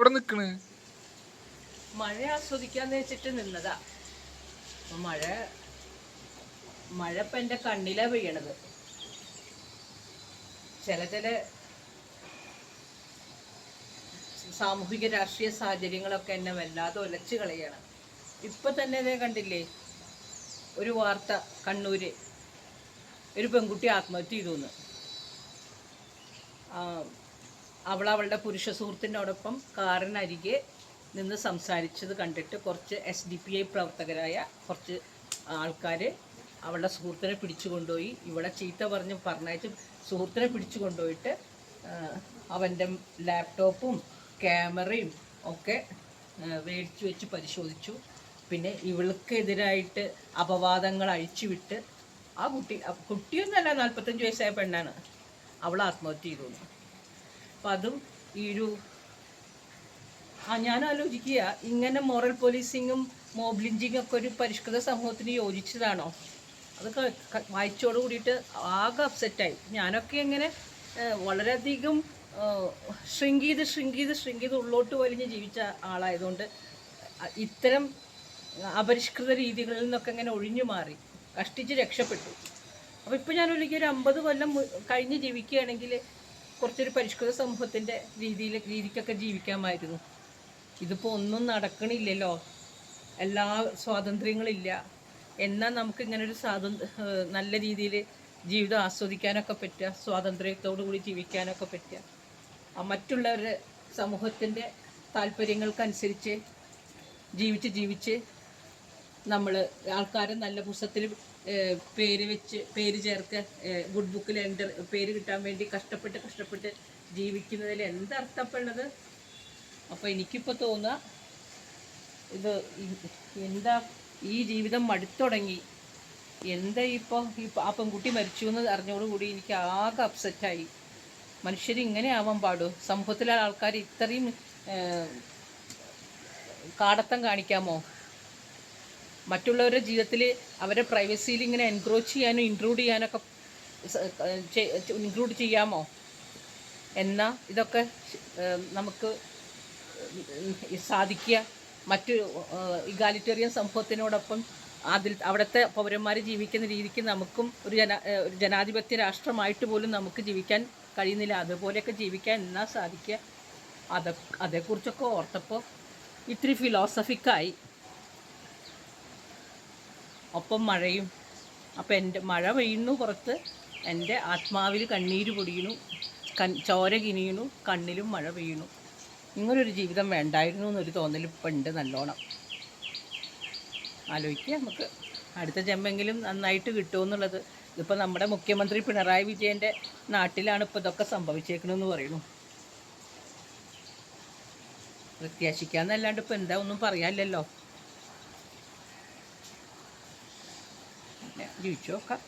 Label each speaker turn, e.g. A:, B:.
A: ഇവിടെ നിക്കണ്?
B: മഴ ആസ്വദിക്കാന്ന് വെച്ചിട്ട് നിന്നതാ. മഴ മഴ ഇപ്പൊ എന്റെ കണ്ണിലാ പെയ്യണത്. ചില ചില സാമൂഹിക രാഷ്ട്രീയ സാഹചര്യങ്ങളൊക്കെ എന്നെ വല്ലാതെ ഒലച്ചു കളയാണ്. ഇപ്പൊ തന്നെ ഇതേ കണ്ടില്ലേ? ഒരു വാർത്ത കണ്ണൂര്. ഒരു പെൺകുട്ടി ആത്മഹത്യ ചെയ്തു അവൾ അവളുടെ പുരുഷ സുഹൃത്തിനോടൊപ്പം കാറിനരികെ നിന്ന് സംസാരിച്ചത് കണ്ടിട്ട് കുറച്ച് എസ് ഡി പി ഐ പ്രവർത്തകരായ കുറച്ച് ആൾക്കാർ അവളുടെ സുഹൃത്തിനെ പിടിച്ചു കൊണ്ടുപോയി ഇവിടെ ചീത്ത പറഞ്ഞ് പറഞ്ഞയച്ച് സുഹൃത്തിനെ പിടിച്ചു കൊണ്ടുപോയിട്ട് അവന്റെ ലാപ്ടോപ്പും ക്യാമറയും ഒക്കെ മേടിച്ചു വെച്ച് പരിശോധിച്ചു. പിന്നെ ഇവൾക്കെതിരായിട്ട് അപവാദങ്ങൾ അഴിച്ചുവിട്ട് ആ കുട്ടി കുട്ടിയൊന്നല്ല നാൽപ്പത്തഞ്ച് വയസ്സായ പെണ്ണാണ്. അവൾ ആത്മഹത്യ ചെയ്തു. അപ്പം അതും ഈ ഒരു ഞാൻ ആലോചിക്കുക ഇങ്ങനെ മോറൽ പോലീസിങ്ങും മോബ് ലിഞ്ചിങ്ങും ഒക്കെ ഒരു പരിഷ്കൃത സമൂഹത്തിന് യോജിച്ചതാണോ? അതൊക്കെ വായിച്ചോട് കൂടിയിട്ട് ആകെ അപ്സെറ്റായി ഞാനൊക്കെ ഇങ്ങനെ വളരെയധികം ഷ്രിങ്ക് ചെയ്ത് ഷ്രിങ്ക് ചെയ്ത് ഷ്രിങ്ക് ചെയ്ത് ഉള്ളോട്ട് വലിഞ്ഞ് ജീവിച്ച ആളായതുകൊണ്ട് ഇത്തരം അപരിഷ്കൃത രീതികളിൽ നിന്നൊക്കെ ഇങ്ങനെ ഒഴിഞ്ഞു മാറി കഷ്ടിച്ച് രക്ഷപ്പെട്ടു. അപ്പോൾ ഇപ്പോൾ ഞാൻ അമ്പത് കൊല്ലം കഴിഞ്ഞ് ജീവിക്കുകയാണെങ്കിൽ കുറച്ചൊരു പരിഷ്കൃത സമൂഹത്തിന്റെ രീതിയിൽ രീതിക്കൊക്കെ ജീവിക്കാമായിരുന്നു. ഇതിപ്പോൾ ഒന്നും നടക്കണില്ലല്ലോ. എല്ലാ സ്വാതന്ത്ര്യങ്ങളില്ല. എന്നാൽ നമുക്ക് ഇങ്ങനെ ഒരു സ്വാതന്ത്ര്യ നല്ല രീതിയിൽ ജീവിതം ആസ്വദിക്കാനൊക്കെ പറ്റുക സ്വാതന്ത്ര്യത്തോടു കൂടി ജീവിക്കാനൊക്കെ പറ്റുക. ആ മറ്റുള്ളവരുടെ സമൂഹത്തിന്റെ താല്പര്യങ്ങൾക്കനുസരിച്ച് ജീവിച്ച് ജീവിച്ച് നമ്മൾ ആൾക്കാർ നല്ല പുസ്തകത്തിൽ പേര് വെച്ച് പേര് ചേർക്ക് ഗുഡ് ബുക്കിൽ എന്റർ പേര് കിട്ടാൻ വേണ്ടി കഷ്ടപ്പെട്ട് കഷ്ടപ്പെട്ട് ജീവിക്കുന്നതിൽ എന്തർത്ഥപ്പെടുന്നത് അപ്പോൾ എനിക്കിപ്പോൾ തോന്നുക ഇത് എന്താ ഈ ജീവിതം മടുത്തുടങ്ങി. എന്താ ഇപ്പോൾ ഈ ആ പെൺകുട്ടി മരിച്ചു എന്ന് അറിഞ്ഞോടുകൂടി എനിക്ക് ആകെ അപ്സെറ്റായി മനുഷ്യർ ഇങ്ങനെ ആവാൻ പാടൂ? സമൂഹത്തിലെ ആൾക്കാർ ഇത്രയും കാടത്തം കാണിക്കാമോ? മറ്റുള്ളവരുടെ ജീവിതത്തിൽ അവരെ പ്രൈവസിയിൽ ഇങ്ങനെ എൻക്രോച്ച് ചെയ്യാനോ ഇൻക്ലൂഡ് ചെയ്യാനൊക്കെ ഇൻക്ലൂഡ് ചെയ്യാമോ? എന്നാൽ ഇതൊക്കെ നമുക്ക് സാധിക്കുക. മറ്റു ഇഗാലിറ്റേറിയൻ സമൂഹത്തിനോടൊപ്പം അതിൽ അവിടുത്തെ പൗരന്മാർ ജീവിക്കുന്ന രീതിക്ക് നമുക്കും ഒരു ജന ഒരു ജനാധിപത്യ രാഷ്ട്രമായിട്ട് പോലും നമുക്ക് ജീവിക്കാൻ കഴിയുന്നില്ല. അതുപോലെയൊക്കെ ജീവിക്കാൻ എന്നാൽ സാധിക്കുക? അത അതേക്കുറിച്ചൊക്കെ ഓർത്തപ്പോൾ ഇത്തിരി ഫിലോസഫിക്കായി ഒപ്പം മഴയും. അപ്പം എന്റെ മഴ പെയ്യുന്നു പുറത്ത്. എന്റെ ആത്മാവിൽ കണ്ണീര് പൊടിയണു കൺ ചോര കിനിയണു കണ്ണിലും മഴ പെയ്യണു ഇങ്ങനൊരു ജീവിതം വേണ്ടായിരുന്നു എന്നൊരു തോന്നൽ ഇപ്പം ഉണ്ട് നല്ലോണം. ആലോചിക്കുക നമുക്ക്. അടുത്ത ജന്മെങ്കിലും നന്നായിട്ട് കിട്ടുമെന്നുള്ളത് ഇതിപ്പോൾ നമ്മുടെ മുഖ്യമന്ത്രി പിണറായി വിജയന്റെ നാട്ടിലാണ് ഇപ്പോൾ ഇതൊക്കെ സംഭവിച്ചേക്കണമെന്ന് പറയുന്നു. പ്രത്യാശിക്കാന്നല്ലാണ്ട് ഇപ്പം എന്താ ഒന്നും പറയാനില്ലല്ലോ. ജീവിച്ചു നോക്കാം